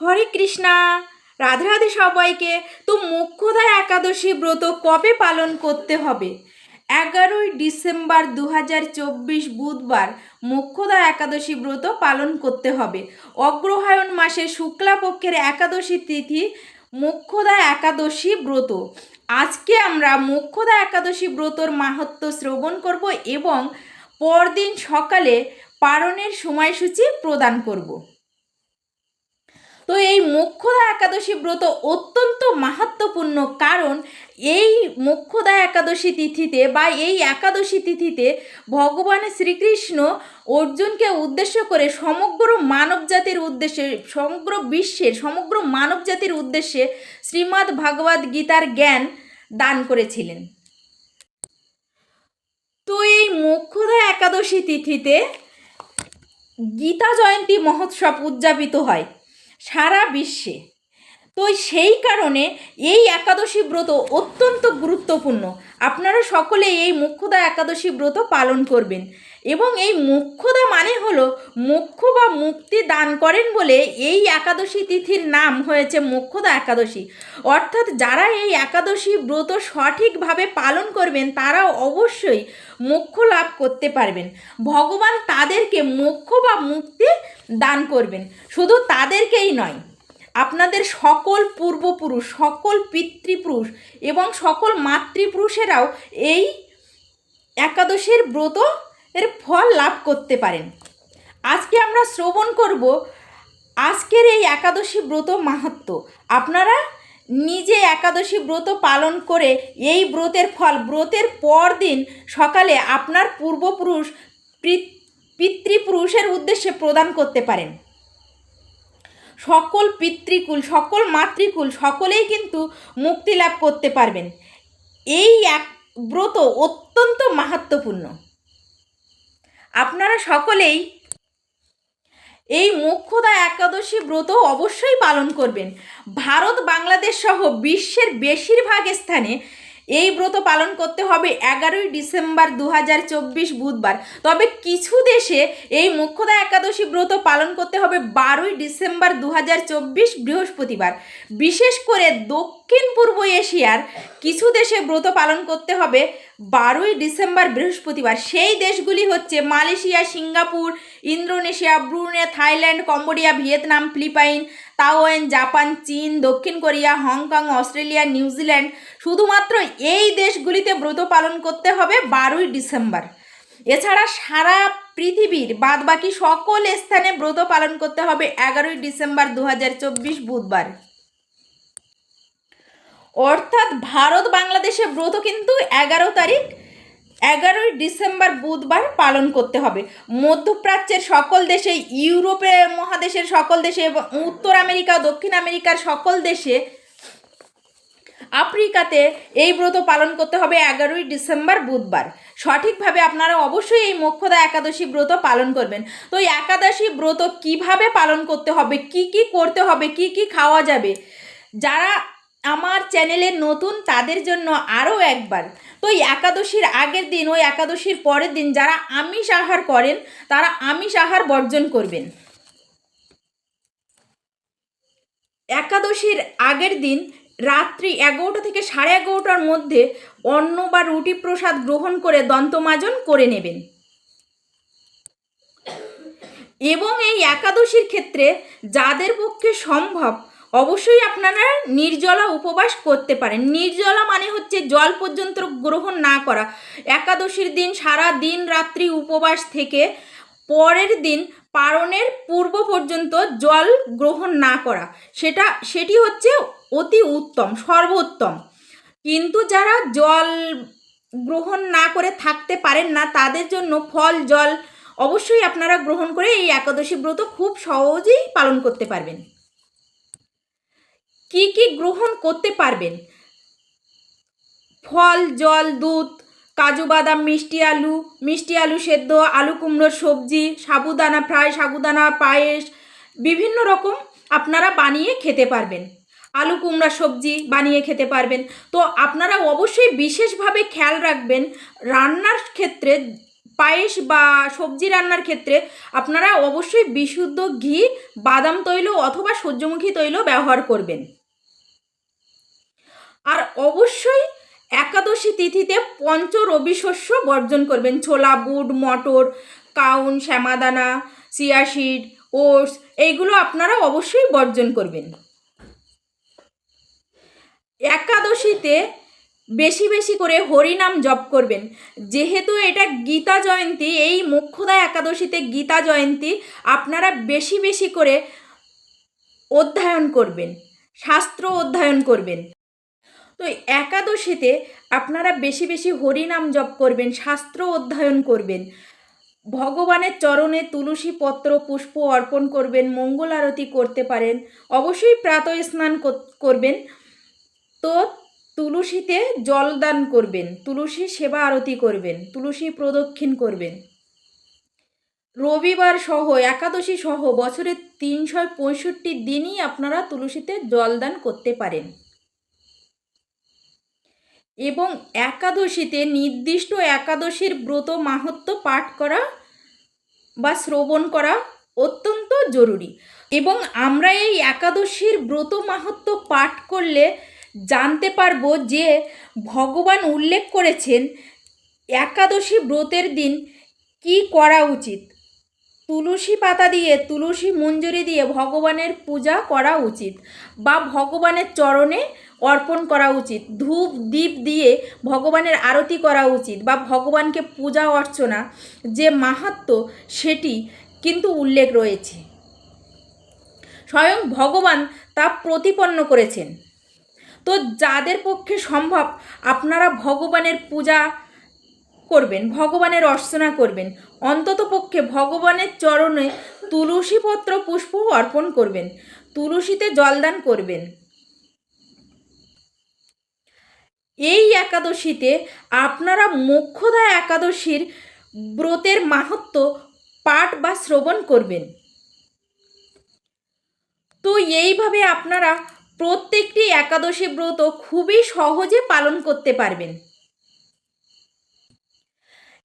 হরে কৃষ্ণা, রাধে রাধে সবাইকে। তো মোক্ষদা একাদশী ব্রত কবে পালন করতে হবে? এগারোই ডিসেম্বর দু হাজার চব্বিশ বুধবার মোক্ষদা একাদশী ব্রত পালন করতে হবে। অগ্রহায়ণ মাসে শুক্লাপক্ষের একাদশী তিথি মোক্ষদা একাদশী ব্রত। আজকে আমরা মোক্ষদা একাদশী ব্রতর মাহাত্ম শ্রবণ করব এবং পরদিন সকালে পালনের সময়সূচি প্রদান করব। তো এই মোক্ষদা একাদশী ব্রত অত্যন্ত মাহাত্মপূর্ণ কারণ এই মোক্ষদা একাদশী তিথিতে বা এই একাদশী তিথিতে ভগবান শ্রীকৃষ্ণ অর্জুনকে উদ্দেশ্য করে সমগ্র মানব জাতির উদ্দেশ্যে, সমগ্র বিশ্বের, সমগ্র মানব জাতির উদ্দেশ্যে শ্রীমদ্ ভাগবত গীতার জ্ঞান দান করেছিলেন। তো এই মোক্ষদা একাদশী তিথিতে গীতা জয়ন্তী মহোৎসব উদযাপিত হয়। সারা বিশ্বে। তো সেই কারণে এই একাদশী ব্রত অত্যন্ত গুরুত্বপূর্ণ। আপনারা সকলে এই মুখ্যদা একাদশী ব্রত পালন করবেন। এবং এই মুখ্যদা মানে হলো মোক্ষ বা মুক্তি দান করেন বলে এই একাদশী তিথির নাম হয়েছে মোক্ষদা একাদশী। অর্থাৎ যারা এই একাদশী ব্রত সঠিকভাবে পালন করবেন তারা অবশ্যই মোক্ষ লাভ করতে পারবেন। ভগবান তাদেরকে মোক্ষ বা মুক্তি দান করবেন। শুধু তাদেরকেই নয়, আপনাদের সকল পূর্বপুরুষ, সকল পিতৃপুরুষ এবং সকল মাতৃপুরুষেরাও এই একাদশীর ব্রত এর ফল লাভ করতে পারেন। আজকে আমরা শ্রবণ করব আজকের এই একাদশী ব্রত মাহাত্ম আপনারা নিজে একাদশী ব্রত পালন করে এই ব্রতের ফল, ব্রতের পর দিন সকালে আপনার পূর্বপুরুষ পিতৃপুরুষের উদ্দেশ্যে প্রদান করতে পারেন। সকল পিতৃকুল, সকল মাতৃকুল, সকলেই কিন্তু মুক্তি লাভ করতে পারবেন। এই এক ব্রত অত্যন্ত মাহাত্মপূর্ণ আপনারা সকলেই এই মোক্ষদা একাদশী ব্রত অবশ্যই পালন করবেন। ভারত বাংলাদেশ সহ বিশ্বের বেশিরভাগ স্থানে এই ব্রত পালন করতে হবে এগারোই ডিসেম্বর দু হাজার চব্বিশ বুধবার। তবে কিছু দেশে এই মুখ্যদা একাদশী ব্রত পালন করতে হবে বারোই ডিসেম্বর দু হাজার চব্বিশ বৃহস্পতিবার। বিশেষ করে দক্ষিণ পূর্ব এশিয়ার কিছু দেশে ব্রত পালন করতে হবে বারোই ডিসেম্বর বৃহস্পতিবার। সেই দেশগুলি হচ্ছে Malaysia, Singapore, Indonesia, Brunei, Thailand, Cambodia, Vietnam, Philippine, Taiwan, Japan, চীন, দক্ষিণ কোরিয়া, হংকং, অস্ট্রেলিয়া, নিউজিল্যান্ড। শুধুমাত্র এই দেশগুলিতে ব্রত পালন করতে হবে বারোই ডিসেম্বর। এছাড়া সারা পৃথিবীর বাদবাকি সকল স্থানে ব্রত পালন করতে হবে এগারোই ডিসেম্বর দু হাজার চব্বিশ বুধবার। অর্থাৎ ভারত বাংলাদেশের ব্রত কিন্তু এগারো তারিখ, এগারোই ডিসেম্বর বুধবার পালন করতে হবে। মধ্যপ্রাচ্যের সকল দেশে, ইউরোপে মহাদেশের সকল দেশে এবং উত্তর আমেরিকা, দক্ষিণ আমেরিকার সকল দেশে আফ্রিকাতে এই ব্রত পালন করতে হবে এগারোই ডিসেম্বর বুধবার। সঠিকভাবে আপনারা অবশ্যই এই মোক্ষদা একাদশী ব্রত পালন করবেন। তো এই একাদশী ব্রত কীভাবে পালন করতে হবে, কি কি করতে হবে, কি কি খাওয়া যাবে, যারা আমার চ্যানেলে নতুন তাদের জন্য আরও একবার। তো এই একাদশীর আগের দিন, ওই একাদশীর পরের দিন যারা আমিষ আহার করেন, তারা আমিষ আহার বর্জন করবেন। একাদশীর আগের দিন রাত্রি এগারোটা থেকে সাড়ে এগারোটার মধ্যে অন্ন বা রুটি প্রসাদ গ্রহণ করে দন্তমাজন করে নেবেন। এবং এই একাদশীর ক্ষেত্রে যাদের পক্ষে সম্ভব অবশ্যই আপনারা নির্জলা উপবাস করতে পারেন। নির্জলা মানে হচ্ছে জল পর্যন্ত গ্রহণ না করা। একাদশীর দিন সারা দিন রাত্রি উপবাস থেকে পরের দিন পারণের পূর্ব পর্যন্ত জল গ্রহণ না করা। সেটা, সেটি হচ্ছে অতি উত্তম, সর্বোত্তম। কিন্তু যারা জল গ্রহণ না করে থাকতে পারেন না, তাদের জন্য ফল, জল অবশ্যই আপনারা গ্রহণ করে এই একাদশী ব্রত খুব সহজেই পালন করতে পারবেন। কি কি গ্রহণ করতে পারবেন? ফল, জল, দুধ, কাজু, বাদাম, মিষ্টি আলু মিষ্টি আলু সেদ্ধ, আলু কুমড়োর সবজি, সাবুদানা, ফ্রাই সাবুদানা, পায়েস, বিভিন্ন রকম আপনারা বানিয়ে খেতে পারবেন। আলু কুমড়া সবজি বানিয়ে খেতে পারবেন। তো আপনারা অবশ্যই বিশেষভাবে খেয়াল রাখবেন, রান্নার ক্ষেত্রে, পায়েস বা সবজি রান্নার ক্ষেত্রে আপনারা অবশ্যই বিশুদ্ধ ঘি, বাদাম তৈল অথবা সূর্যমুখী তৈল ব্যবহার করবেন। অবশ্যই একাদশী তিথিতে পঞ্চ রবি শস্য বর্জন করবেন। ছোলা, বুট, মটর, কাউন, শ্যামাদানা সিয়াশিড ওটস, এইগুলো আপনারা অবশ্যই বর্জন করবেন। একাদশীতে বেশি বেশি করে হরিনাম জপ করবেন। যেহেতু এটা গীতা জয়ন্তী, এই মুখ্যদা একাদশীতে গীতা জয়ন্তী, আপনারা বেশি বেশি করে অধ্যয়ন করবেন, শাস্ত্র অধ্যয়ন করবেন। তো একাদশীতে আপনারা বেশি বেশি হরিনাম জপ করবেন, শাস্ত্র অধ্যয়ন করবেন। ভগবানের চরণে তুলসী পত্র, পুষ্প অর্পণ করবেন, মঙ্গল আরতি করতে পারেন, অবশ্যই প্রাতঃ স্নান করবেন। তো তুলসীতে জলদান করবেন, তুলসী সেবা আরতি করবেন, তুলসী প্রদক্ষিণ করবেন। রবিবার সহ, একাদশী সহ বছরের তিনশো পঁয়ষট্টি দিনই আপনারা তুলসীতে জলদান করতে পারেন। এবং একাদশীতে নির্দিষ্ট একাদশীর ব্রত মাহাত্ম্য পাঠ করা বা শ্রবণ করা অত্যন্ত জরুরি। এবং আমরা এই একাদশীর ব্রত মাহাত্ম্য পাঠ করলে জানতে পারব যে ভগবান উল্লেখ করেছেন, একাদশী ব্রতের দিন কি করা উচিত। তুলসী পাতা দিয়ে, তুলসী মঞ্জুরি দিয়ে ভগবানের পূজা করা উচিত বা ভগবানের চরণে অর্পণ করা উচিত। ধূপ, দীপ দিয়ে ভগবানের আরতি করা উচিত বা ভগবানকে পূজা অর্চনা যে মাহাত্ম্য সেটি কিন্তু উল্লেখ রয়েছে। স্বয়ং ভগবান তা প্রতিপন্ন করেছেন। তো যাদের পক্ষে সম্ভব, আপনারা ভগবানের পূজা করবেন, ভগবানের অর্চনা করবেন। অন্তত পক্ষে ভগবানের চরণে তুলসী পত্র পুষ্প অর্পণ করবেন, তুলসীতে জলদান করবেন। এই একাদশীতে আপনারা মোক্ষদা একাদশীর ব্রতের মাহাত্ম্য পাঠ বা শ্রবণ করবেন। তো এইভাবে আপনারা প্রত্যেকটি একাদশী ব্রত খুবই সহজে পালন করতে পারবেন।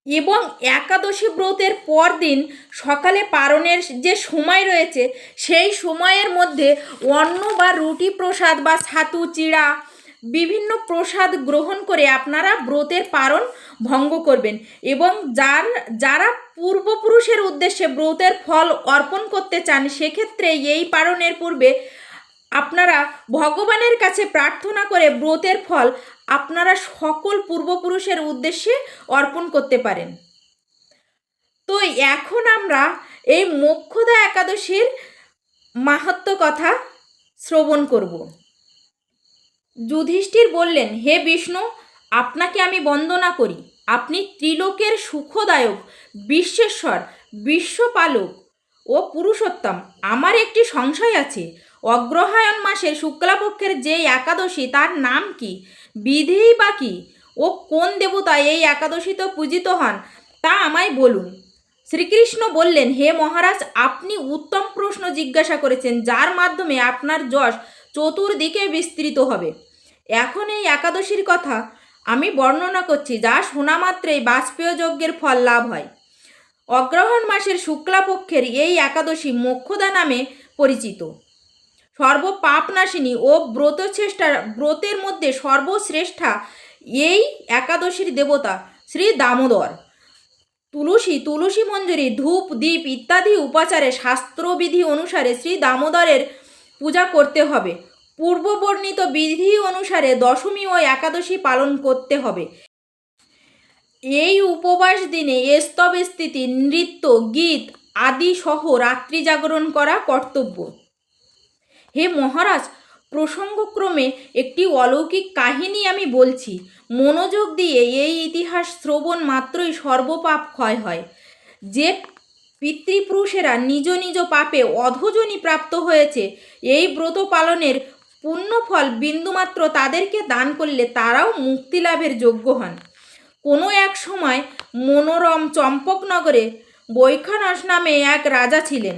এবং একাদশী ব্রতের পরদিন সকালে পারণের যে সময় রয়েছে, সেই সময়ের মধ্যে অন্ন বা রুটি প্রসাদ বা ছাতু, চিড়া, বিভিন্ন প্রসাদ গ্রহণ করে আপনারা ব্রতের পারণ ভঙ্গ করবেন এবং যার, যারা পূর্বপুরুষের উদ্দেশ্যে ব্রতের ফল অর্পণ করতে চান, সেক্ষেত্রে এই পারণের পূর্বে আপনারা ভগবানের কাছে প্রার্থনা করে ব্রতের ফল আপনারা সকল পূর্বপুরুষের উদ্দেশ্যে অর্পণ করতে পারেন। তো এখন আমরা এই মোক্ষদা একাদশীর মাহাত্ম কথা শ্রবণ করব। যুধিষ্ঠির বললেন, হে বিষ্ণু, আপনাকে আমি বন্দনা করি। আপনি ত্রিলোকের সুখদায়ক, বিশ্বেশ্বর, বিশ্বপালক ও পুরুষোত্তম। আমার একটি সংশয় আছে। অগ্রহায়ণ মাসের শুক্লাপক্ষের যে একাদশী, তার নাম কি? বিধেই বা কি? ও কোন দেবতা এই একাদশীতে পূজিত হন, তা আমায় বলুন। শ্রীকৃষ্ণ বললেন, হে মহারাজ, আপনি উত্তম প্রশ্ন জিজ্ঞাসা করেছেন, যার মাধ্যমে আপনার যশ চতুর্দিকে বিস্তৃত হবে। এখন এই একাদশীর কথা আমি বর্ণনা করছি, যা শোনা মাত্রেই বাষ্পীয় যজ্ঞের ফল লাভ হয়। অগ্রহণ মাসের শুক্লাপক্ষের এই একাদশী মোক্ষদা নামে পরিচিত। সর্বপাপনাশিনী ও ব্রতশ্রেষ্ঠা ব্রতের মধ্যে সর্বশ্রেষ্ঠা এই একাদশীর দেবতা শ্রী দামোদর। তুলসী তুলসী মঞ্জুরি, ধূপ দ্বীপ ইত্যাদি উপাচারে শাস্ত্রবিধি অনুসারে শ্রী দামোদরের পূজা করতে হবে। পূর্ববর্ণিত বিধি অনুসারে দশমী ও একাদশী পালন করতে হবে। এই উপবাস দিনে স্তব স্থিতি নৃত্য, গীত আদি সহ রাত্রি জাগরণ করা কর্তব্য। হে মহারাজ, প্রসঙ্গক্রমে একটি অলৌকিক কাহিনী আমি বলছি। মনোযোগ দিয়ে এই ইতিহাস শ্রবণ মাত্রই সর্বপাপ ক্ষয় হয়। যে পিতৃপুরুষেরা নিজ নিজ পাপে অধজনী প্রাপ্ত হয়েছে, এই ব্রত পালনের পুণ্যফল বিন্দুমাত্র তাদেরকে দান করলে তারাও মুক্তি লাভের যোগ্য হন। কোনো এক সময় মনোরম চম্পকনগরে বৈখানস নামে এক রাজা ছিলেন।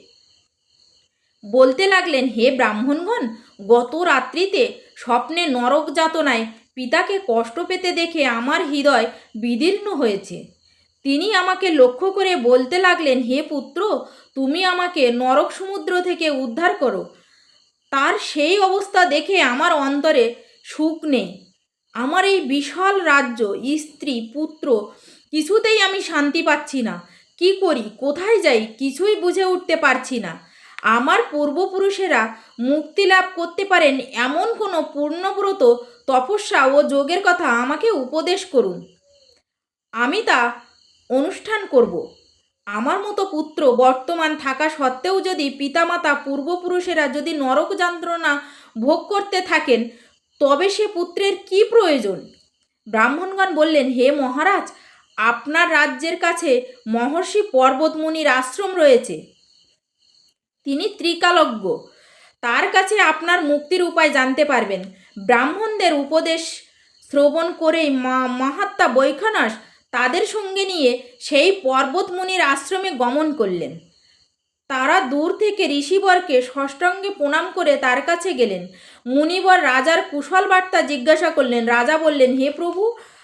বলতে লাগলেন, হে ব্রাহ্মণগণ, গত রাত্রিতে স্বপ্নে নরক যাতনায় পিতাকে কষ্ট পেতে দেখে আমার হৃদয় বিদীর্ণ হয়েছে। তিনি আমাকে লক্ষ্য করে বলতে লাগলেন, হে পুত্র, তুমি আমাকে নরক সমুদ্র থেকে উদ্ধার করো। তার সেই অবস্থা দেখে আমার অন্তরে সুখ নেই। আমার এই বিশাল রাজ্য, স্ত্রী, পুত্র, কিছুতেই আমি শান্তি পাচ্ছি না। কি করি, কোথায় যাই, কিছুই বুঝে উঠতে পারছি না। আমার পূর্বপুরুষেরা মুক্তি লাভ করতে পারেন এমন কোনো পূর্ণব্রত, তপস্যা ও যোগের কথা আমাকে উপদেশ করুন। আমি তা অনুষ্ঠান করব। আমার মতো পুত্র বর্তমান থাকা সত্ত্বেও যদি পিতামাতা পূর্বপুরুষেরা যদি নরক যন্ত্রণা ভোগ করতে থাকেন, তবে সে পুত্রের কি প্রয়োজন? ব্রাহ্মণগণ বললেন, হে মহারাজ, আপনার রাজ্যের কাছে মহর্ষি পর্বতমুনির আশ্রম রয়েছে। তিনি ত্রিকালজ্ঞ। তার কাছে আপনার মুক্তির উপায় জানতে পারবেন। ব্রাহ্মণদের উপদেশ শ্রবণ করেই মা, মহাত্মা বৈখানস তাদের সঙ্গে নিয়ে সেই পর্বতমুনির আশ্রমে গমন করলেন। তারা দূর থেকে ঋষিবরকে ষষ্ঠাঙ্গে প্রণাম করে তার কাছে গেলেন। মুনিবর রাজার কুশল বার্তা জিজ্ঞাসা করলেন, রাজা বললেন, হে প্রভু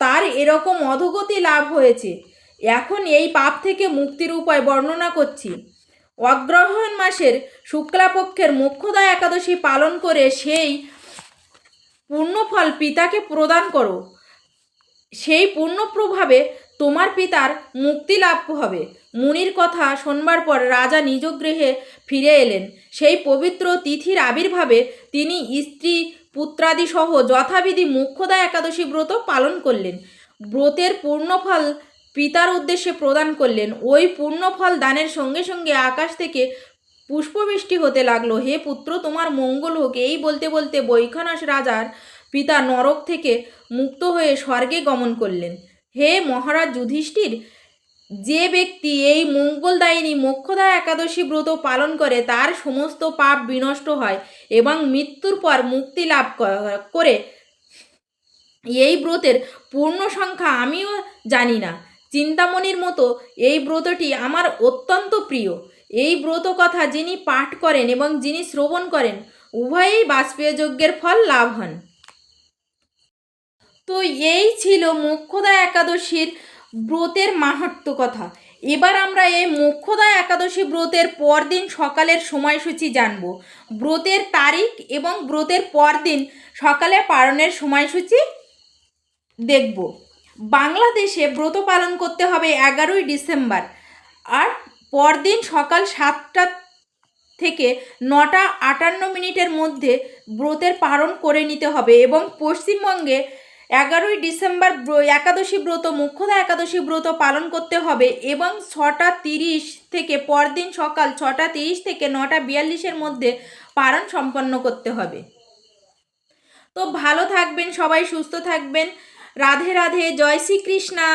তার এরকম অধোগতি লাভ হয়েছে। এখন এই পাপ থেকে মুক্তির উপায় বর্ণনা করছি। অগ্রহায়ণ মাসের শুক্লাপক্ষের মোক্ষদা একাদশী পালন করে সেই পূর্ণফল পিতাকে প্রদান করো। সেই পূর্ণ প্রভাবে তোমার পিতার মুক্তি লাভ হবে। মুনির কথা শোনবার পর রাজা নিজ গৃহে ফিরে এলেন। সেই পবিত্র তিথির আবির্ভাবে তিনি স্ত্রী পুত্রাদি সহ যথাবিধি মুখ্যদা একাদশী ব্রত পালন করলেন। ব্রতের পূর্ণফল পিতার উদ্দেশ্যে প্রদান করলেন। ওই পূর্ণফল দানের সঙ্গে সঙ্গে আকাশ থেকে পুষ্পবৃষ্টি হতে লাগল। হে পুত্র, তোমার মঙ্গল হোক। এই বলতে বলতে বৈখানস রাজার পিতা নরক থেকে মুক্ত হয়ে স্বর্গে গমন করলেন। হে মহারাজ, যুধিষ্ঠির যে ব্যক্তি এই মঙ্গলদায়িনী মোক্ষদা একাদশী ব্রত পালন করে, তার সমস্ত পাপ বিনষ্ট হয় এবং মৃত্যুর পর মুক্তি লাভ করে। এই ব্রতের পূর্ণ সংখ্যা আমিও জানি না। চিন্তামণির মতো এই ব্রতটি আমার অত্যন্ত প্রিয়। এই ব্রত কথা যিনি পাঠ করেন এবং যিনি শ্রবণ করেন, উভয়েই বাষ্পীয় যজ্ঞের ফল লাভ হন। তো এই ছিল মোক্ষদা একাদশীর ব্রতের মাহাত্ম কথা এবার আমরা এই মোক্ষদা একাদশী ব্রতের পরদিন সকালের সময়সূচি জানব। ব্রতের তারিখ এবং ব্রতের পরদিন সকালে পালনের সময়সূচি দেখব। বাংলাদেশে ব্রত পালন করতে হবে এগারোই ডিসেম্বর। আর পরদিন সকাল সাতটা থেকে নটা আটান্ন মিনিটের মধ্যে ব্রতের পালন করে নিতে হবে এবং পশ্চিমবঙ্গে এগারোই ডিসেম্বর ব্র- একাদশী ব্রত, মুখ্যদা একাদশী ব্রত পালন করতে হবে এবং ছটা তিরিশ থেকে পরদিন সকাল ছটা তিরিশ থেকে নটা বিয়াল্লিশের মধ্যে পালন সম্পন্ন করতে হবে। তো ভালো থাকবেন, সবাই সুস্থ থাকবেন। রাধে রাধে, জয় শ্রীকৃষ্ণা।